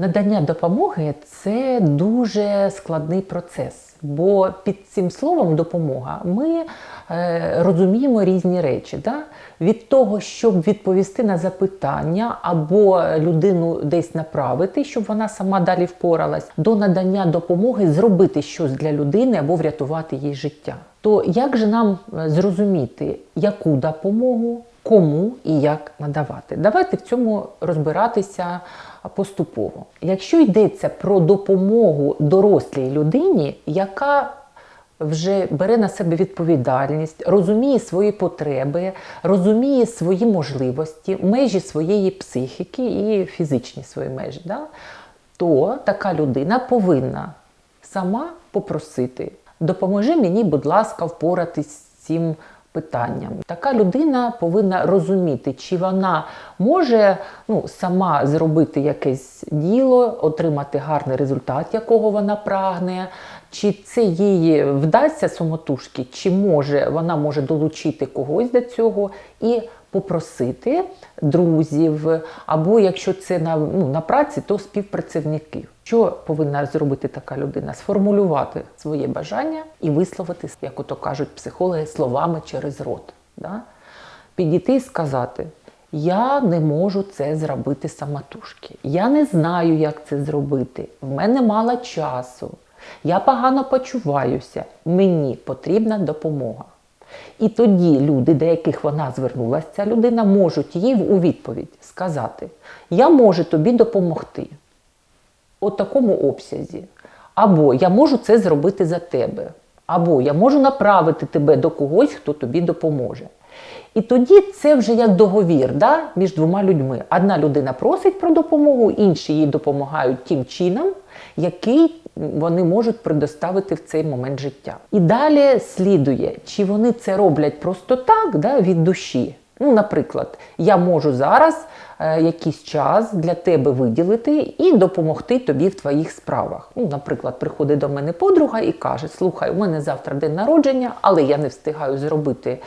Надання допомоги це дуже складний процес, бо під цим словом допомога ми е, розуміємо різні речі. Да? Від того, щоб відповісти на запитання або людину десь направити, щоб вона сама далі впоралась, до надання допомоги зробити щось для людини або врятувати їй життя. То як же нам е, зрозуміти, яку допомогу, кому і як надавати? Давайте в цьому розбиратися поступово. Якщо йдеться про допомогу дорослій людині, яка вже бере на себе відповідальність, розуміє свої потреби, розуміє свої можливості, межі своєї психіки і фізичні свої межі, да? то така людина повинна сама попросити, допоможи мені, будь ласка, впоратись з цим питанням. Така людина повинна розуміти, чи вона може ну, сама зробити якесь діло, отримати гарний результат, якого вона прагне, чи це їй вдасться самотужки, чи може вона може долучити когось до цього і попросити друзів, або якщо це на, ну, на праці, то співпрацівників. Що повинна зробити така людина? Сформулювати своє бажання і висловити, як ото кажуть психологи, словами через рот. Да? Підійти і сказати: Я не можу це зробити самотужки. Я не знаю, як це зробити. В мене мало часу. Я погано почуваюся. Мені потрібна допомога. І тоді люди, до яких вона звернулася, ця людина, можуть їй у відповідь сказати: Я можу тобі допомогти у такому обсязі. Або я можу це зробити за тебе, або я можу направити тебе до когось, хто тобі допоможе. І тоді це вже як договір да, між двома людьми. Одна людина просить про допомогу, інші їй допомагають тим чином, який вони можуть предоставити в цей момент життя. І далі слідує, чи вони це роблять просто так, да, від душі. Ну, наприклад, я можу зараз е, якийсь час для тебе виділити і допомогти тобі в твоїх справах. Ну, наприклад, приходить до мене подруга і каже: Слухай, у мене завтра день народження, але я не встигаю зробити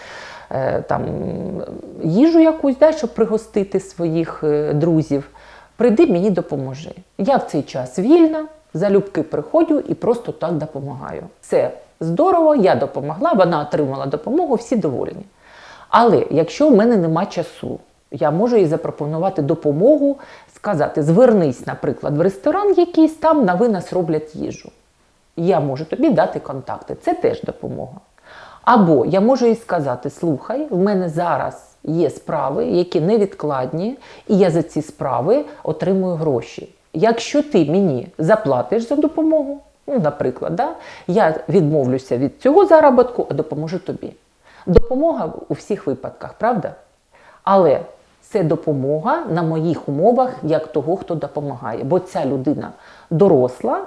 там їжу якусь, да, щоб пригостити своїх е, друзів. Прийди мені допоможи. Я в цей час вільна, залюбки приходжу і просто так допомагаю. Це здорово, я допомогла, вона отримала допомогу, всі довольні. Але якщо в мене нема часу, я можу їй запропонувати допомогу, сказати: звернись, наприклад, в ресторан якийсь там на винос роблять їжу. Я можу тобі дати контакти. Це теж допомога. Або я можу їй сказати: слухай, в мене зараз є справи, які невідкладні, і я за ці справи отримую гроші. Якщо ти мені заплатиш за допомогу, ну, наприклад, да, я відмовлюся від цього заробітку, а допоможу тобі. Допомога у всіх випадках, правда? Але це допомога на моїх умовах, як того, хто допомагає. Бо ця людина доросла,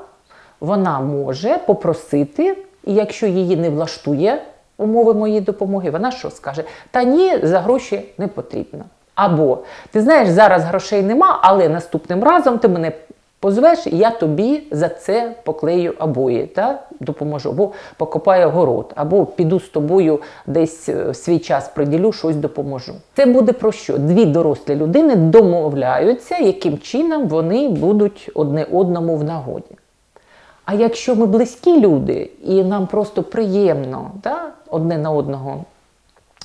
вона може попросити, і якщо її не влаштує умови моєї допомоги, вона що скаже? Та ні, за гроші не потрібно. Або ти знаєш, зараз грошей нема, але наступним разом ти мене позвеш, і я тобі за це поклею обої, та? допоможу, або покопаю город, або піду з тобою десь е, свій час приділю, щось допоможу. Це буде про що? Дві дорослі людини домовляються, яким чином вони будуть одне одному в нагоді. А якщо ми близькі люди, і нам просто приємно да, одне на одного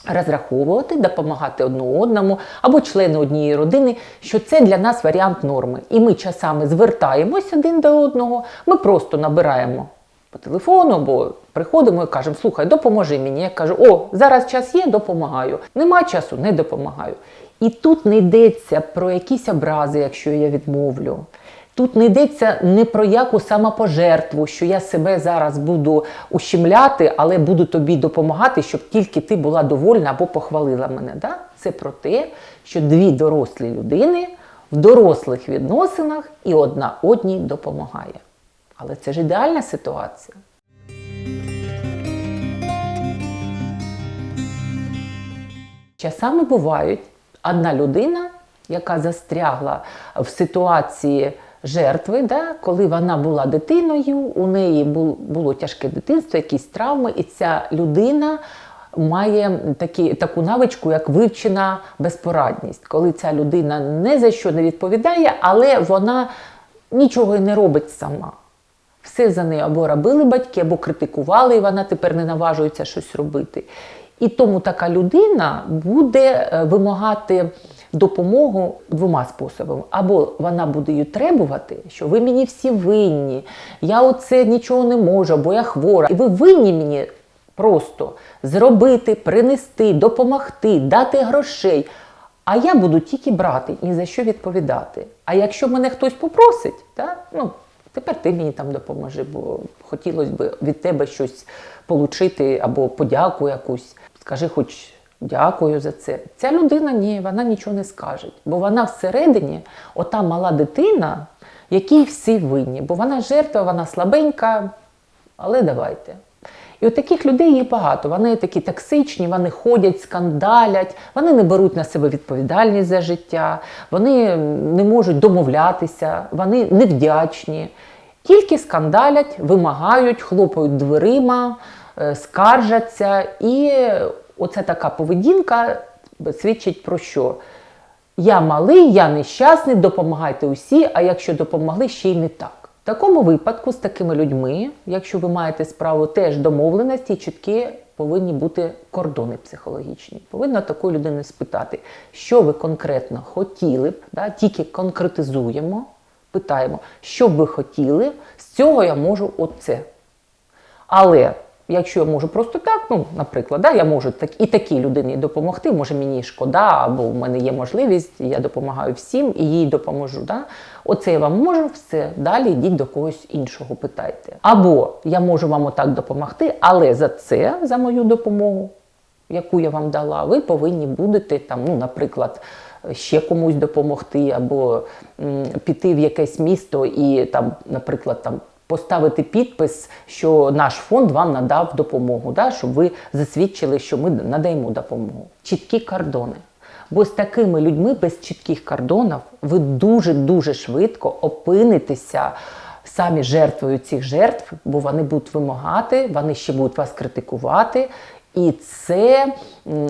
розраховувати, допомагати одне одному або члени однієї родини, що це для нас варіант норми. І ми часами звертаємось один до одного, ми просто набираємо по телефону або приходимо і кажемо, слухай, допоможи мені. Я кажу, о, зараз час є, допомагаю. Нема часу, не допомагаю. І тут не йдеться про якісь образи, якщо я відмовлю. Тут не йдеться не про яку самопожертву, що я себе зараз буду ущемляти, але буду тобі допомагати, щоб тільки ти була довольна або похвалила мене. Да? Це про те, що дві дорослі людини в дорослих відносинах і одна одній допомагає. Але це ж ідеальна ситуація. Часами бувають одна людина, яка застрягла в ситуації жертви, да, коли вона була дитиною, у неї було тяжке дитинство, якісь травми, і ця людина має такі, таку навичку, як вивчена безпорадність, коли ця людина не за що не відповідає, але вона нічого і не робить сама. Все за нею або робили батьки, або критикували, і вона тепер не наважується щось робити. І тому така людина буде е, вимагати допомогу двома способами. Або вона буде її требувати, що ви мені всі винні, я оце нічого не можу, бо я хвора. І ви винні мені просто зробити, принести, допомогти, дати грошей. А я буду тільки брати, ні за що відповідати. А якщо мене хтось попросить, та, ну, тепер ти мені там допоможи, бо хотілося б від тебе щось отримати або подяку якусь. Скажи, хоч дякую за це. Ця людина ні, вона нічого не скаже. Бо вона всередині, ота мала дитина, якій всі винні. Бо вона жертва, вона слабенька, але давайте. І от таких людей є багато. Вони такі токсичні, вони ходять, скандалять, вони не беруть на себе відповідальність за життя, вони не можуть домовлятися, вони невдячні. Тільки скандалять, вимагають, хлопають дверима, скаржаться. І оце така поведінка свідчить про що? Я малий, я нещасний, допомагайте усі, а якщо допомогли, ще й не так. В такому випадку з такими людьми, якщо ви маєте справу теж домовленості, чіткі повинні бути кордони психологічні. Повинна такої людини спитати, що ви конкретно хотіли б, да, тільки конкретизуємо, питаємо, що б ви хотіли, з цього я можу оце. Але якщо я можу просто так, ну, наприклад, да, я можу так, і такій людині допомогти, може мені шкода, або в мене є можливість, я допомагаю всім і їй допоможу. Да? Оце я вам можу, все, далі йдіть до когось іншого, питайте. Або я можу вам отак допомогти, але за це, за мою допомогу, яку я вам дала, ви повинні будете там, ну, наприклад, ще комусь допомогти, або м, піти в якесь місто і там, наприклад, там. Поставити підпис, що наш фонд вам надав допомогу, да, щоб ви засвідчили, що ми надаємо допомогу. Чіткі кордони. Бо з такими людьми без чітких кордонів ви дуже-дуже швидко опинитеся самі жертвою цих жертв, бо вони будуть вимагати, вони ще будуть вас критикувати. І це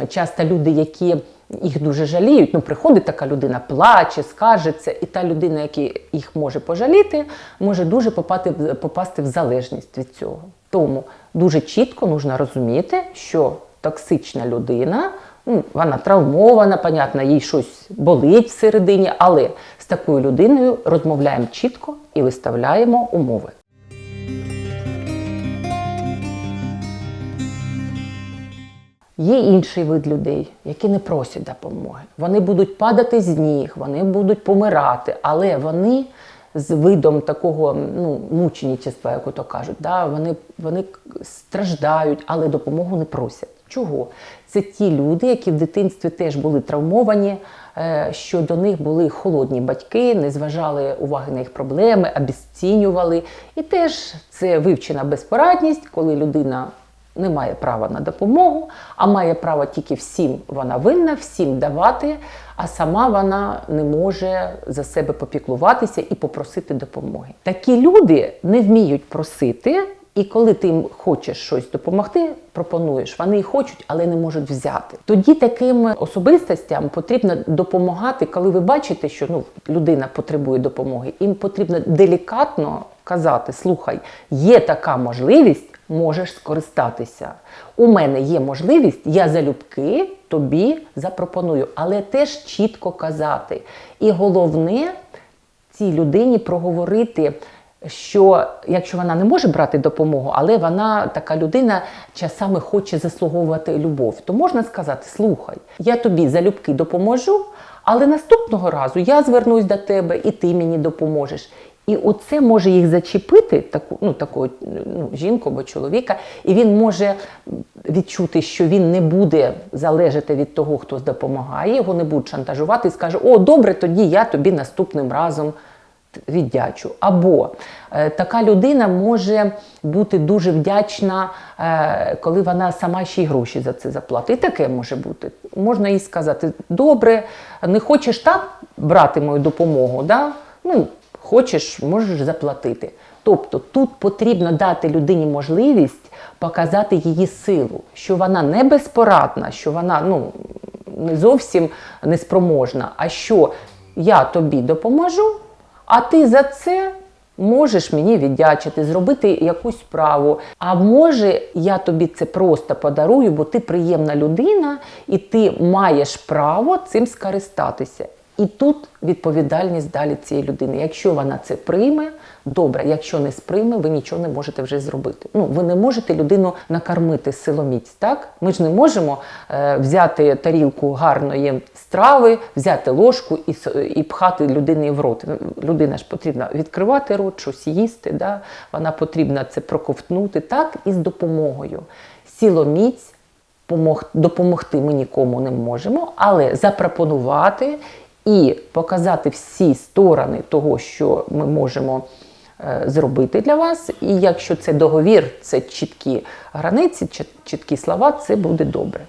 часто люди, які їх дуже жаліють. Ну, приходить така людина, плаче, скаржиться, і та людина, яка їх може пожаліти, може дуже попати, попасти в залежність від цього. Тому дуже чітко потрібно розуміти, що токсична людина, ну, вона травмована, понятно, їй щось болить всередині, але з такою людиною розмовляємо чітко і виставляємо умови. Є інший вид людей, які не просять допомоги. Вони будуть падати з ніг, вони будуть помирати, але вони з видом такого ну, мученичества, як то кажуть, да, вони, вони страждають, але допомогу не просять. Чого? Це ті люди, які в дитинстві теж були травмовані, е, що до них були холодні батьки, не зважали уваги на їх проблеми, обесцінювали. І теж це вивчена безпорадність, коли людина не має права на допомогу, а має право тільки всім вона винна, всім давати, а сама вона не може за себе попіклуватися і попросити допомоги. Такі люди не вміють просити. І коли ти їм хочеш щось допомогти, пропонуєш, вони і хочуть, але не можуть взяти. Тоді таким особистостям потрібно допомагати, коли ви бачите, що ну, людина потребує допомоги. Їм потрібно делікатно казати: слухай, є така можливість, можеш скористатися. У мене є можливість, я залюбки тобі запропоную, але теж чітко казати. І головне цій людині проговорити що якщо вона не може брати допомогу, але вона така людина часами хоче заслуговувати любов, то можна сказати: слухай, я тобі залюбки допоможу, але наступного разу я звернусь до тебе і ти мені допоможеш. І оце може їх зачепити, таку, ну, таку ну, жінку або чоловіка, і він може відчути, що він не буде залежати від того, хто допомагає, його не будуть шантажувати і скаже: О, добре, тоді я тобі наступним разом віддячу. Або е, така людина може бути дуже вдячна, е, коли вона сама ще й гроші за це заплатить. І таке може бути. Можна їй сказати: добре, не хочеш так брати мою допомогу, да? ну, хочеш, можеш заплатити. Тобто тут потрібно дати людині можливість показати її силу, що вона не безпорадна, що вона ну, не зовсім неспроможна, а що я тобі допоможу. А ти за це можеш мені віддячити, зробити якусь справу. А може, я тобі це просто подарую, бо ти приємна людина, і ти маєш право цим скористатися. І тут відповідальність далі цієї людини. Якщо вона це прийме, добре. Якщо не сприйме, ви нічого не можете вже зробити. Ну, ви не можете людину накормити силоміць. Так ми ж не можемо е, взяти тарілку гарної страви, взяти ложку і, і пхати людині в рот. Людина ж потрібно відкривати рот, щось їсти. Да? Вона потрібна це проковтнути так і з допомогою. Сіломіць допомогти ми нікому не можемо, але запропонувати і показати всі сторони того, що ми можемо е, зробити для вас. І якщо це договір, це чіткі границі, чіткі слова, це буде добре.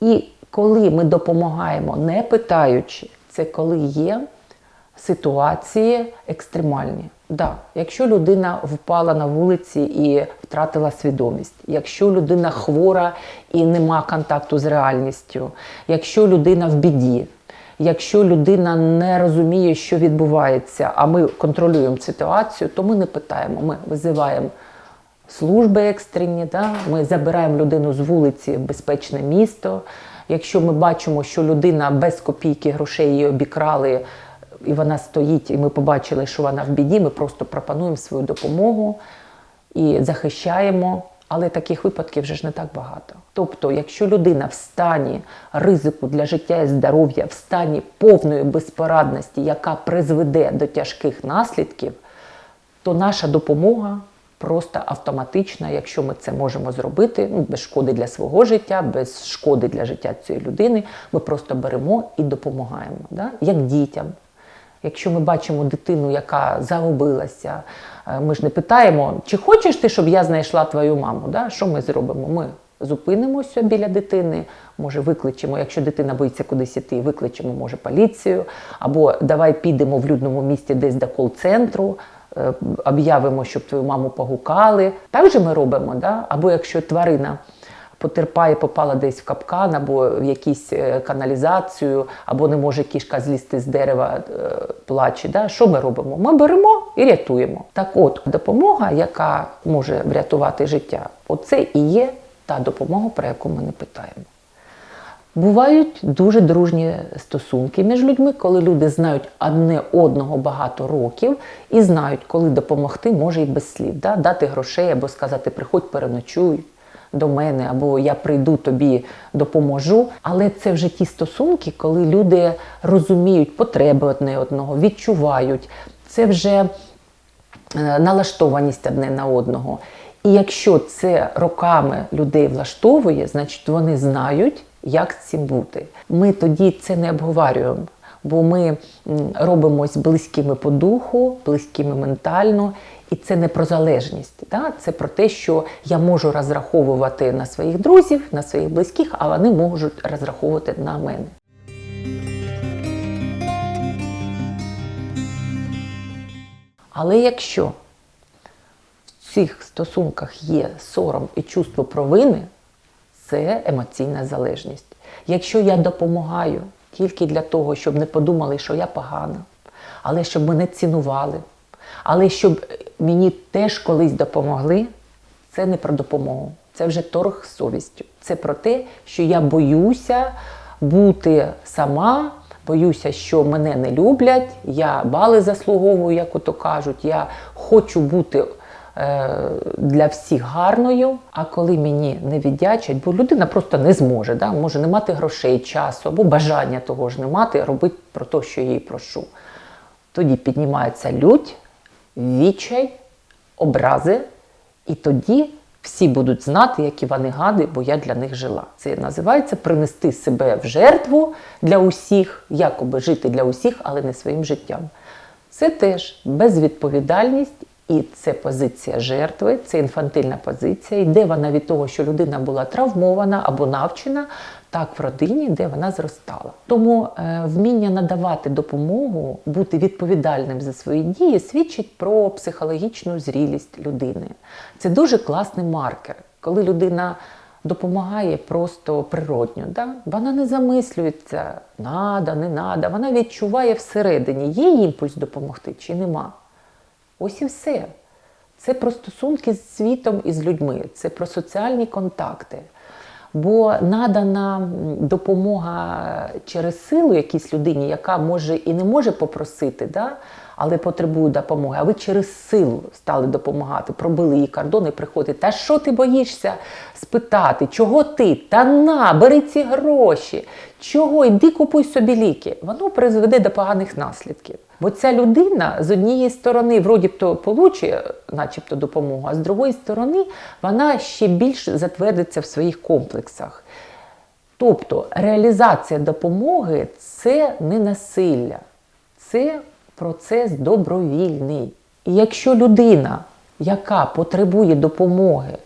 І коли ми допомагаємо, не питаючи, це коли є ситуації екстремальні. Да, якщо людина впала на вулиці і втратила свідомість, якщо людина хвора і нема контакту з реальністю, якщо людина в біді, якщо людина не розуміє, що відбувається, а ми контролюємо ситуацію, то ми не питаємо, ми визиваємо служби екстрені, да? ми забираємо людину з вулиці в безпечне місто. Якщо ми бачимо, що людина без копійки грошей її обікрали, і вона стоїть, і ми побачили, що вона в біді, ми просто пропонуємо свою допомогу і захищаємо. Але таких випадків вже ж не так багато. Тобто, якщо людина в стані ризику для життя і здоров'я, в стані повної безпорадності, яка призведе до тяжких наслідків, то наша допомога просто автоматична, якщо ми це можемо зробити, ну, без шкоди для свого життя, без шкоди для життя цієї людини, ми просто беремо і допомагаємо, да? як дітям. Якщо ми бачимо дитину, яка загубилася, е, ми ж не питаємо, чи хочеш ти, щоб я знайшла твою маму? Да? Що ми зробимо? Ми зупинимося біля дитини, може викличемо, якщо дитина боїться кудись іти, викличемо, може, поліцію, або давай підемо в людному місті десь до кол-центру, е, об'явимо, щоб твою маму погукали. Так же ми робимо, да? або якщо тварина потерпає, попала десь в капкан, або в якусь е, каналізацію, або не може кішка злізти з дерева, е, плаче. Да? Що ми робимо? Ми беремо і рятуємо. Так от, допомога, яка може врятувати життя, оце і є та допомога, про яку ми не питаємо. Бувають дуже дружні стосунки між людьми, коли люди знають одне одного багато років і знають, коли допомогти може і без слів, да? дати грошей або сказати приходь, переночуй до мене, або я прийду тобі допоможу. Але це вже ті стосунки, коли люди розуміють потреби одне одного, відчувають. Це вже е, налаштованість одне на одного. І якщо це роками людей влаштовує, значить вони знають, як цим бути. Ми тоді це не обговорюємо, бо ми робимось близькими по духу, близькими ментально. І це не про залежність, да? це про те, що я можу розраховувати на своїх друзів, на своїх близьких, а вони можуть розраховувати на мене. Але якщо в цих стосунках є сором і чувство провини, це емоційна залежність. Якщо я допомагаю тільки для того, щоб не подумали, що я погана, але щоб мене цінували, але щоб мені теж колись допомогли, це не про допомогу, це вже торг з совістю. Це про те, що я боюся бути сама, боюся, що мене не люблять, я бали заслуговую, як ото кажуть, я хочу бути е, для всіх гарною, а коли мені не віддячать, бо людина просто не зможе, да? може не мати грошей, часу або бажання того ж не мати, робити про те, що її прошу. Тоді піднімається лють, відчай, образи, і тоді всі будуть знати, які вони гади, бо я для них жила. Це називається принести себе в жертву для усіх, якоби жити для усіх, але не своїм життям. Це теж безвідповідальність і це позиція жертви, це інфантильна позиція. Йде вона від того, що людина була травмована або навчена так в родині, де вона зростала. Тому е, вміння надавати допомогу, бути відповідальним за свої дії свідчить про психологічну зрілість людини. Це дуже класний маркер, коли людина допомагає просто природньо. Да? Вона не замислюється, надо, не надо. Вона відчуває всередині, є імпульс допомогти чи нема. Ось і все. Це про стосунки з світом і з людьми, це про соціальні контакти. Бо надана допомога через силу якійсь людині, яка може і не може попросити, да? але потребує допомоги, а ви через силу стали допомагати, пробили її кордони, приходите. Та що ти боїшся спитати? Чого ти? Та на, бери ці гроші. Чого? Йди купуй собі ліки. Воно призведе до поганих наслідків. Бо ця людина з однієї сторони, вроді б то получить, начебто, допомогу, а з другої сторони, вона ще більш затвердиться в своїх комплексах. Тобто реалізація допомоги це не насилля, це процес добровільний. І якщо людина, яка потребує допомоги,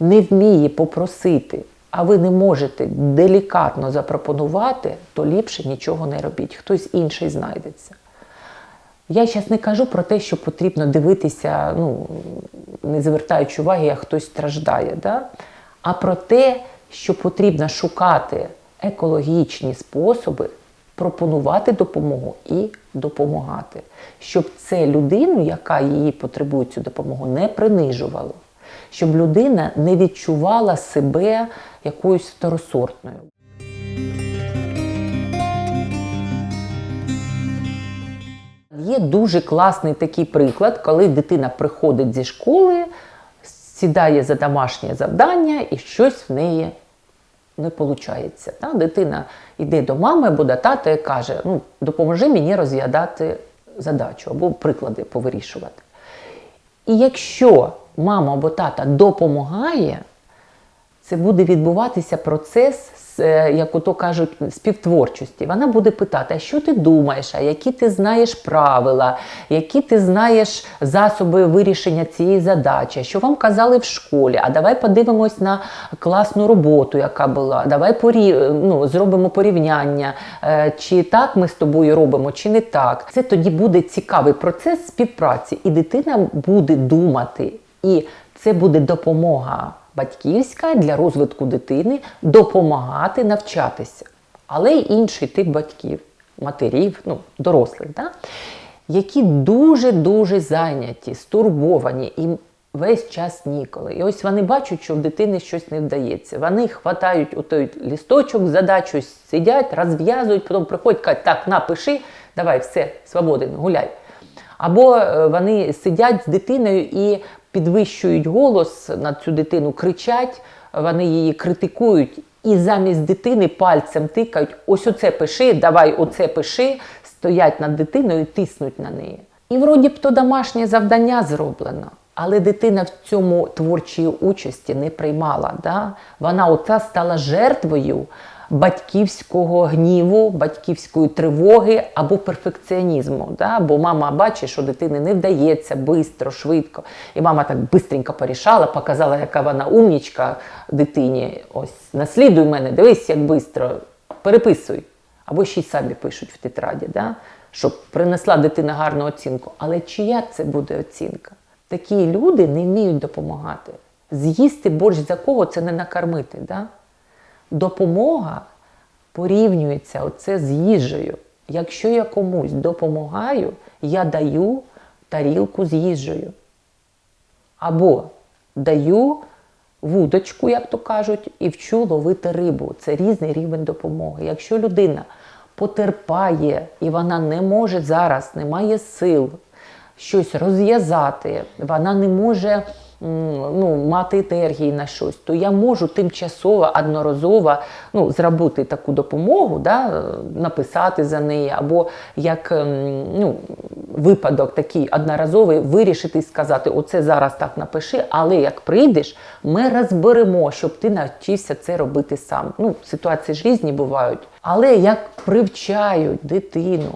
не вміє попросити, а ви не можете делікатно запропонувати, то ліпше нічого не робіть. Хтось інший знайдеться. Я зараз не кажу про те, що потрібно дивитися, ну, не звертаючи уваги, як хтось страждає, да? а про те, що потрібно шукати екологічні способи пропонувати допомогу і допомагати, щоб це людину, яка її потребує цю допомогу, не принижувало, щоб людина не відчувала себе якоюсь второсортною. Є дуже класний такий приклад, коли дитина приходить зі школи, сідає за домашнє завдання і щось в неї не виходить. Та? Дитина йде до мами або до тата і каже: ну, допоможи мені розв'язати задачу або приклади повирішувати. І якщо мама або тата допомагає, це буде відбуватися процес, е, як ото кажуть, співтворчості. Вона буде питати, а що ти думаєш, а які ти знаєш правила, які ти знаєш засоби вирішення цієї задачі, що вам казали в школі, а давай подивимось на класну роботу, яка була, давай порі... ну, зробимо порівняння, е, чи так ми з тобою робимо, чи не так. Це тоді буде цікавий процес співпраці, і дитина буде думати, і це буде допомога батьківська для розвитку дитини допомагати навчатися. Але й інший тип батьків, матерів, ну, дорослих, да? які дуже-дуже зайняті, стурбовані і весь час ніколи. І ось вони бачать, що в дитини щось не вдається. Вони хватають у той лісточок, задачу сидять, розв'язують, потім приходять, кажуть, так, напиши, давай, все, свободен, гуляй. Або е, вони сидять з дитиною і підвищують голос на цю дитину, кричать, вони її критикують і замість дитини пальцем тикають: ось оце пиши, давай оце пиши, стоять над дитиною і тиснуть на неї. І вроді б то домашнє завдання зроблено. Але дитина в цьому творчої участі не приймала. Да? Вона ота стала жертвою батьківського гніву, батьківської тривоги або перфекціонізму. Да? Бо мама бачить, що дитини не вдається швидко, швидко. І мама так швидко порішала, показала, яка вона умнічка дитині. Ось, наслідуй мене, дивись, як швидко, переписуй. Або ще й самі пишуть в тетраді, да? щоб принесла дитина гарну оцінку. Але чия це буде оцінка? Такі люди не вміють допомагати. З'їсти борщ за кого це не накормити. Да? Допомога порівнюється оце з їжею. Якщо я комусь допомагаю, я даю тарілку з їжею. Або даю вудочку, як то кажуть, і вчу ловити рибу. Це різний рівень допомоги. Якщо людина потерпає і вона не може зараз, не має сил щось розв'язати, вона не може ну, мати енергії на щось, то я можу тимчасово, одноразово ну, зробити таку допомогу, да, написати за неї, або як ну, випадок такий одноразовий вирішити і сказати, оце зараз так напиши, але як прийдеш, ми розберемо, щоб ти навчився це робити сам. Ну, Ситуації ж різні бувають. Але як привчають дитину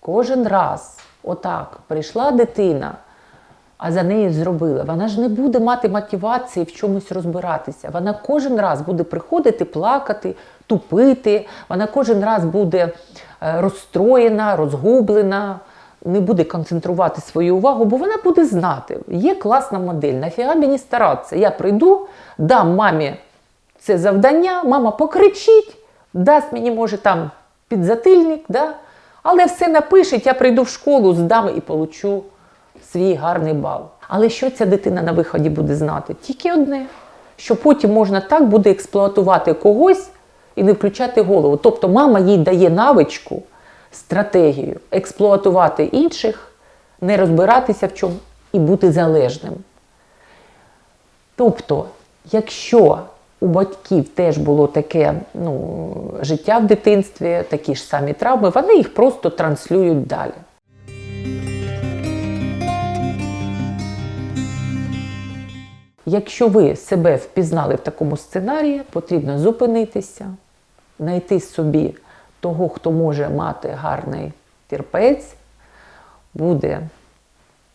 кожен раз, отак, прийшла дитина а за нею зробила. Вона ж не буде мати мотивації в чомусь розбиратися. Вона кожен раз буде приходити, плакати, тупити. Вона кожен раз буде е, розстроєна, розгублена, не буде концентрувати свою увагу, бо вона буде знати. Є класна модель. Нафіга мені старатися. Я прийду, дам мамі це завдання, мама покричить, дасть мені, може, там підзатильник, да? але все напишеть, я прийду в школу, здам і получу свій гарний бал. Але що ця дитина на виході буде знати? Тільки одне, що потім можна так буде експлуатувати когось і не включати голову. Тобто мама їй дає навичку, стратегію експлуатувати інших, не розбиратися в чому і бути залежним. Тобто, якщо у батьків теж було таке ну, життя в дитинстві, такі ж самі травми, вони їх просто транслюють далі. Якщо ви себе впізнали в такому сценарії, потрібно зупинитися, знайти собі того, хто може мати гарний терпець, буде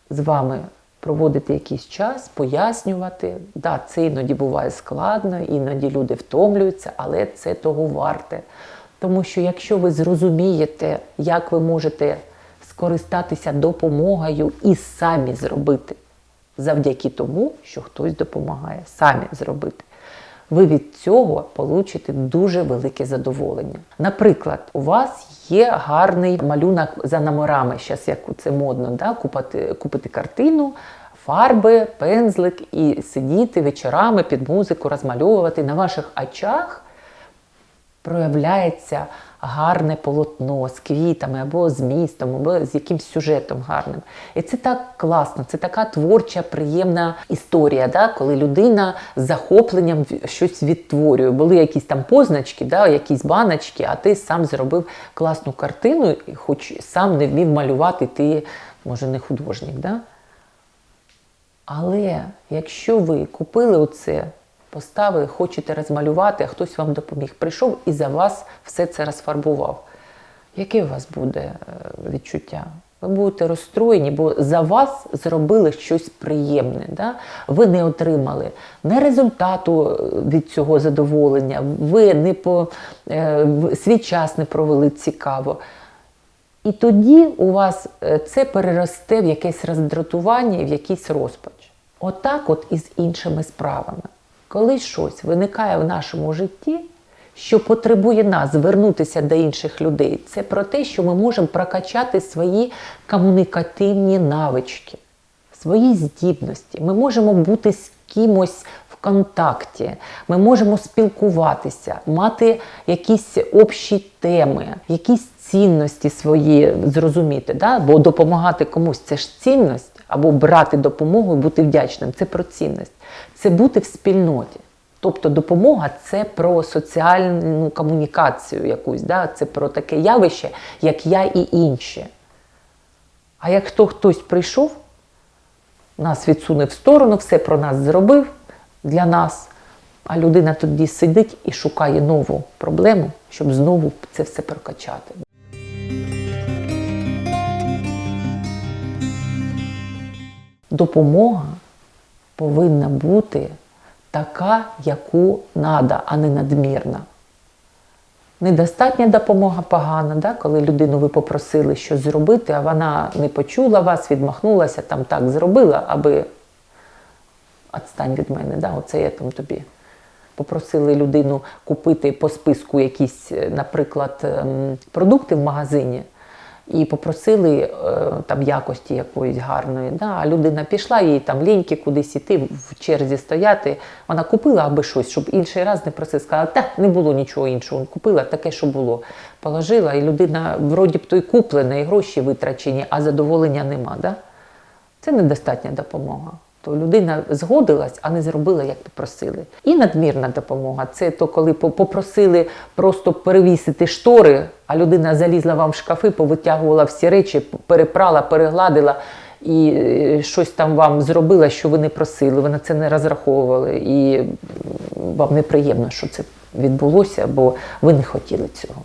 з вами проводити якийсь час, пояснювати. Да, це іноді буває складно, іноді люди втомлюються, але це того варте. Тому що якщо ви зрозумієте, як ви можете скористатися допомогою і самі зробити, завдяки тому, що хтось допомагає, самі зробити. Ви від цього получите дуже велике задоволення. Наприклад, у вас є гарний малюнок за номерами, зараз як це модно, да? купити, купити картину, фарби, пензлик і сидіти вечорами під музику, розмальовувати. На ваших очах проявляється гарне полотно з квітами або з містом, або з якимсь сюжетом гарним. І це так класно, це така творча, приємна історія, да? коли людина з захопленням щось відтворює. Були якісь там позначки, да? якісь баночки, а ти сам зробив класну картину, хоч сам не вмів малювати, ти, може, не художник. Да? Але якщо ви купили оце, поставили, хочете розмалювати, а хтось вам допоміг, прийшов і за вас все це розфарбував. Яке у вас буде е, відчуття? Ви будете розстроєні, бо за вас зробили щось приємне. Да? Ви не отримали не результату е, від цього задоволення, ви не по, е, свій час не провели цікаво. І тоді у вас це переросте в якесь роздратування в якийсь розпач. Отак, от і з іншими справами. Коли щось виникає в нашому житті, що потребує нас звернутися до інших людей, це про те, що ми можемо прокачати свої комунікативні навички, свої здібності. Ми можемо бути з кимось контакті, ми можемо спілкуватися, мати якісь общі теми, якісь цінності свої зрозуміти. Да? Бо допомагати комусь це ж цінність, або брати допомогу і бути вдячним це про цінність. Це бути в спільноті. Тобто допомога це про соціальну комунікацію якусь, да? це про таке явище, як я і інші. А як хто хтось прийшов, нас відсунув в сторону, все про нас зробив для нас, а людина тоді сидить і шукає нову проблему, щоб знову це все прокачати. Допомога повинна бути така, яку треба, а не надмірна. Недостатня допомога погана, да? коли людину ви попросили щось зробити, а вона не почула вас, відмахнулася, там так зробила, аби відстань від мене, да? оце я там тобі. Попросили людину купити по списку якісь, наприклад, ем, продукти в магазині, і попросили е, там якості якоїсь гарної. Да? А людина пішла, їй там ліньки кудись іти, в черзі стояти. Вона купила аби щось, щоб інший раз не просив. Сказала, та не було нічого іншого. Купила таке, що було. Положила, і людина вроді б то куплена, і гроші витрачені, а задоволення нема. Да? Це недостатня допомога. То людина згодилась, а не зробила, як попросили. І надмірна допомога це то, коли попросили просто перевісити штори, а людина залізла вам в шкафи, повитягувала всі речі, перепрала, перегладила і е, щось там вам зробила, що ви не просили, ви на це не розраховували. І вам неприємно, що це відбулося, бо ви не хотіли цього.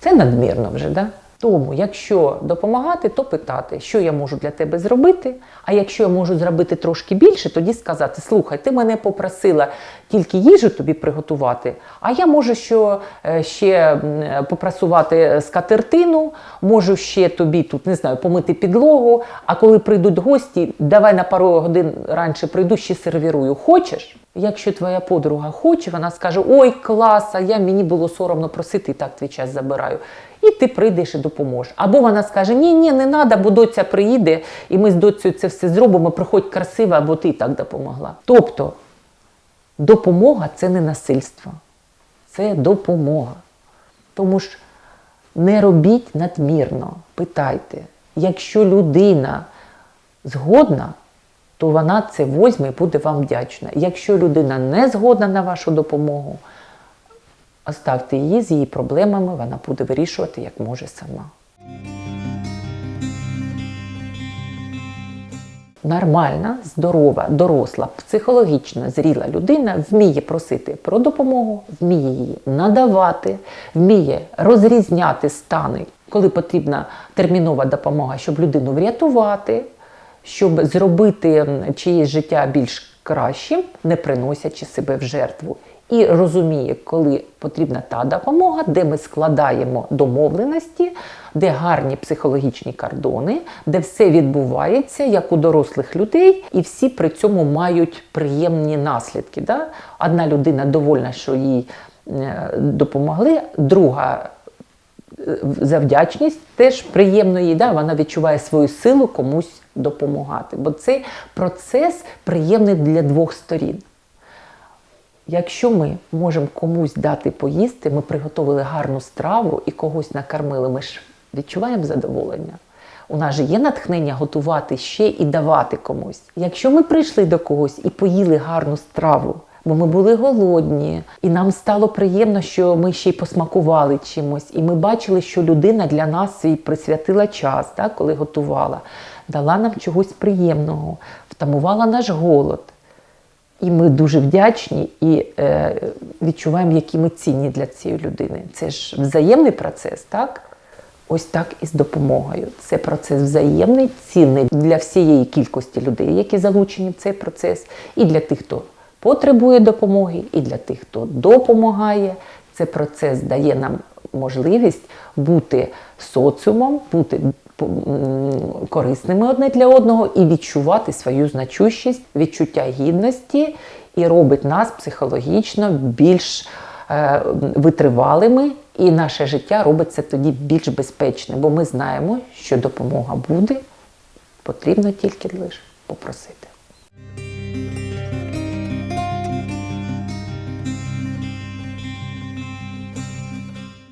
Це надмірно вже, да? Тому, якщо допомагати, то питати, що я можу для тебе зробити. А якщо я можу зробити трошки більше, тоді сказати: слухай, ти мене попросила тільки їжу тобі приготувати, а я можу що е, ще попрасувати скатертину, можу ще тобі тут не знаю, помити підлогу. А коли прийдуть гості, давай на пару годин раніше прийду, ще сервірую. Хочеш? Якщо твоя подруга хоче, вона скаже: Ой, клас, я мені було соромно просити, і так твій час забираю. І ти прийдеш і допоможеш. Або вона скаже: Ні, ні, не треба, бо доця приїде, і ми з доцею це все зробимо, приходь красиво, або ти так допомогла. Тобто допомога це не насильство, це допомога. Тому ж не робіть надмірно, питайте. Якщо людина згодна, то вона це возьме і буде вам вдячна. Якщо людина не згодна на вашу допомогу, оставте її з її проблемами, вона буде вирішувати як може сама. Нормальна, здорова, доросла, психологічно зріла людина вміє просити про допомогу, вміє її надавати, вміє розрізняти стани, коли потрібна термінова допомога, щоб людину врятувати, щоб зробити чиєсь життя більш кращим, не приносячи себе в жертву. І розуміє, коли потрібна та допомога, де ми складаємо домовленості, де гарні психологічні кордони, де все відбувається як у дорослих людей, і всі при цьому мають приємні наслідки. Да? Одна людина довольна, що їй е, допомогли, друга е, за вдячність теж приємно їй, да? вона відчуває свою силу комусь допомагати. Бо цей процес приємний для двох сторін. Якщо ми можемо комусь дати поїсти, ми приготували гарну страву і когось накормили, ми ж відчуваємо задоволення. У нас же є натхнення готувати ще і давати комусь. Якщо ми прийшли до когось і поїли гарну страву, бо ми були голодні, і нам стало приємно, що ми ще й посмакували чимось, і ми бачили, що людина для нас свій присвятила час, так, коли готувала, дала нам чогось приємного, втамувала наш голод. І ми дуже вдячні і е, відчуваємо, які ми цінні для цієї людини. Це ж взаємний процес, так? Ось так і з допомогою. Це процес взаємний, цінний для всієї кількості людей, які залучені в цей процес, і для тих, хто потребує допомоги, і для тих, хто допомагає. Цей процес дає нам можливість бути соціумом, бути корисними одне для одного і відчувати свою значущість, відчуття гідності, і робить нас психологічно більш е, витривалими, і наше життя робиться тоді більш безпечним, бо ми знаємо, що допомога буде, потрібно тільки лише попросити.